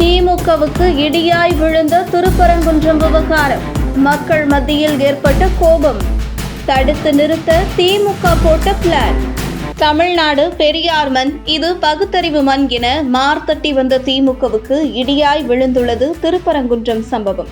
திமுகவுக்கு இடியாய் விழுந்த திருப்பரங்குன்றம் விவகாரம். மக்கள் மத்தியில் ஏற்பட்ட கோபம். தடுத்து நிறுத்த திமுக போட்ட பிளான் தமிழ்நாடு பெரியார் மண் இது பகுத்தறிவு மண் என மார்த்தட்டி வந்த திமுகவுக்கு இடியாய் விழுந்துள்ளது திருப்பரங்குன்றம் சம்பவம்.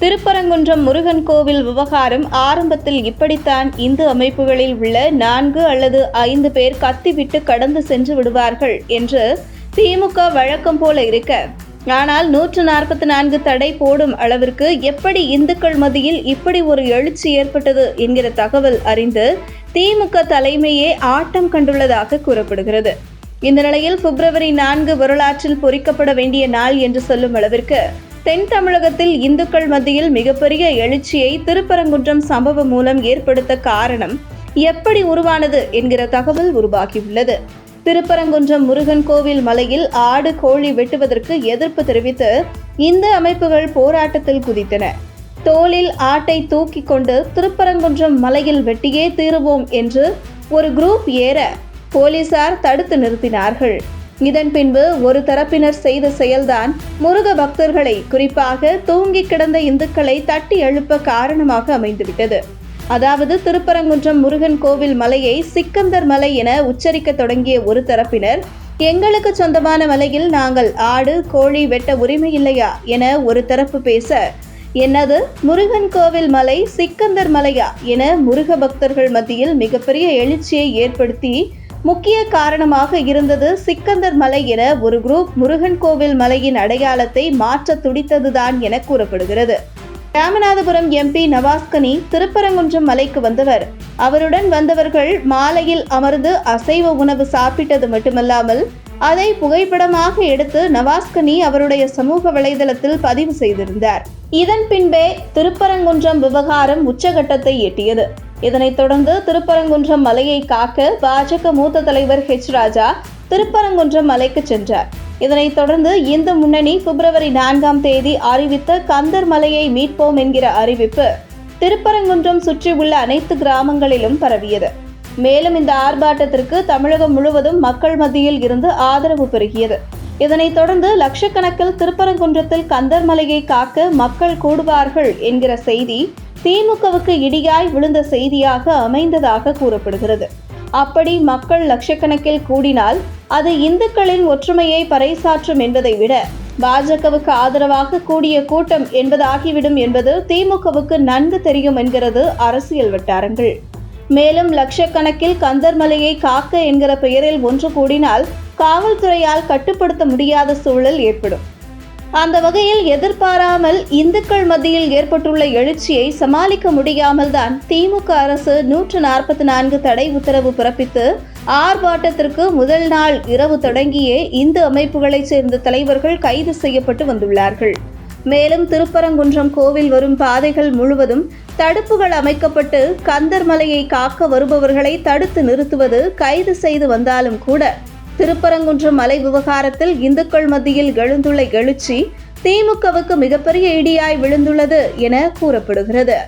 திருப்பரங்குன்றம் முருகன் கோவில் விவகாரம் ஆரம்பத்தில் இப்படித்தான் இந்து அமைப்புகளில் உள்ள நான்கு அல்லது ஐந்து பேர் கத்திவிட்டு கடந்து சென்று விடுவார்கள் என்று திமுக வழக்கம் போல இருக்க ஆனால் நூற்று நாற்பத்தி நான்கு தடை போடும் அளவிற்கு எப்படி இந்துக்கள் மத்தியில் இப்படி ஒரு எழுச்சி ஏற்பட்டது என்கிற தகவல் அறிந்து திமுக தலைமையே ஆட்டம் கண்டுள்ளதாக கூறப்படுகிறது. இந்த நிலையில் பிப்ரவரி நான்கு வரலாற்றில் பொறிக்கப்பட வேண்டிய நாள் என்று சொல்லும் அளவிற்கு தென் தமிழகத்தில் இந்துக்கள் மத்தியில் மிகப்பெரிய எழுச்சியை திருப்பரங்குன்றம் சம்பவம் மூலம் ஏற்படுத்த காரணம் எப்படி உருவானது என்கிற தகவல் உருவாகியுள்ளது. திருப்பரங்குன்றம் முருகன் கோவில் மலையில் ஆடு கோழி வெட்டுவதற்கு எதிர்ப்பு தெரிவித்து இந்த அமைப்புகள் போராட்டத்தில் குதித்தன. தோளில் ஆட்டை தூக்கி கொண்டு திருப்பரங்குன்றம் மலையில் வெட்டியே தீருவோம் என்று ஒரு குரூப் ஏற போலீசார் தடுத்து நிறுத்தினார்கள். இதன் பின்பு ஒரு தரப்பினர் செய்த செயல்தான் முருக பக்தர்களை குறிப்பாக தூங்கி கிடந்த இந்துக்களை தட்டி எழுப்ப காரணமாக அமைந்துவிட்டது. அதாவது திருப்பரங்குன்றம் முருகன் கோவில் மலையை சிக்கந்தர் மலை என உச்சரிக்க தொடங்கிய ஒரு தரப்பினர் எங்களுக்கு சொந்தமான மலையில் நாங்கள் ஆடு கோழி வெட்ட உரிமை இல்லையா? என ஒரு தரப்பு பேச என்னது? முருகன் கோவில் மலை சிக்கந்தர் மலையா? என முருக பக்தர்கள் மத்தியில் மிகப்பெரிய எழுச்சியை ஏற்படுத்தி முக்கிய காரணமாக இருந்தது சிக்கந்தர் மலை என ஒரு குரூப் முருகன் கோவில் மலையின் அடையாளத்தை மாற்ற துடித்ததுதான் என கூறப்படுகிறது. ராமநாதபுரம் எம்பி நவாஸ்கனி திருப்பரங்குன்றம் மலைக்கு வந்தவர். அவருடன் வந்தவர்கள் மாலையில் அமர்ந்து அசைவ உணவு சாப்பிட்டது மட்டுமல்லாமல் அதை புகைப்படமாக எடுத்து நவாஸ்கனி அவருடைய சமூக வலைதளத்தில் பதிவு செய்திருந்தார். இதன் பின்பே திருப்பரங்குன்றம் விவகாரம் உச்சகட்டத்தை எட்டியது. இதனைத் தொடர்ந்து திருப்பரங்குன்றம் மலையை காக்க பாஜக மூத்த தலைவர் ஹெச் ராஜா திருப்பரங்குன்றம் மலைக்கு சென்றார். இதனைத் தொடர்ந்து இந்து முன்னணி பிப்ரவரி நான்காம் தேதி அறிவித்த கந்தர் மலையை மீட்போம் என்கிற அறிவிப்பு திருப்பரங்குன்றம் சுற்றியுள்ள அனைத்து கிராமங்களிலும் பரவியது. மேலும் இந்த ஆர்ப்பாட்டத்திற்கு தமிழகம் முழுவதும் மக்கள் மத்தியில் இருந்து ஆதரவு பெருகியது. இதனைத் தொடர்ந்து லட்சக்கணக்கில் திருப்பரங்குன்றத்தில் கந்தர் மலையை காக்க மக்கள் கூடுவார்கள் என்கிற செய்தி திமுகவுக்கு இடியாய் விழுந்த செய்தியாக அமைந்ததாக கூறப்படுகிறது. அப்படி மக்கள் லட்சக்கணக்கில் கூடினால் அது இந்துக்களின் ஒற்றுமையை பறைசாற்றும் என்பதை விட பாஜகவுக்கு ஆதரவாக கூடிய கூட்டம் என்பதாகிவிடும் என்பது திமுகவுக்கு நன்கு தெரியும் என்கிறது அரசியல் வட்டாரங்கள். மேலும் லட்சக்கணக்கில் கந்தர்மலையை காக்க என்கிற பெயரில் ஒன்று கூடினால் காவல்துறையால் கட்டுப்படுத்த முடியாத சூழல் ஏற்படும். அந்த வகையில் எதிர்பாராமல் இந்துக்கள் மத்தியில் ஏற்பட்டுள்ள எழுச்சியை சமாளிக்க முடியாமல் தான் திமுக அரசு நூற்று நாற்பத்தி நான்கு தடை உத்தரவு பிறப்பித்து ஆர்ப்பாட்டத்திற்கு முதல் நாள் இரவு தொடங்கியே இந்து அமைப்புகளைச் சேர்ந்த தலைவர்கள் கைது செய்யப்பட்டு வந்துள்ளார்கள். மேலும் திருப்பரங்குன்றம் கோவில் வரும் பாதைகள் முழுவதும் தடுப்புகள் அமைக்கப்பட்டு கந்தர்மலையை காக்க வருபவர்களை தடுத்து நிறுத்துவது கைது செய்து வந்தாலும் கூட திருப்பரங்குன்றம் மலை விவகாரத்தில் இந்துக்கள் மத்தியில் எழுந்துள்ள எழுச்சி திமுகவுக்கு மிகப்பெரிய இடியாய் விழுந்துள்ளது என கூறப்படுகிறது.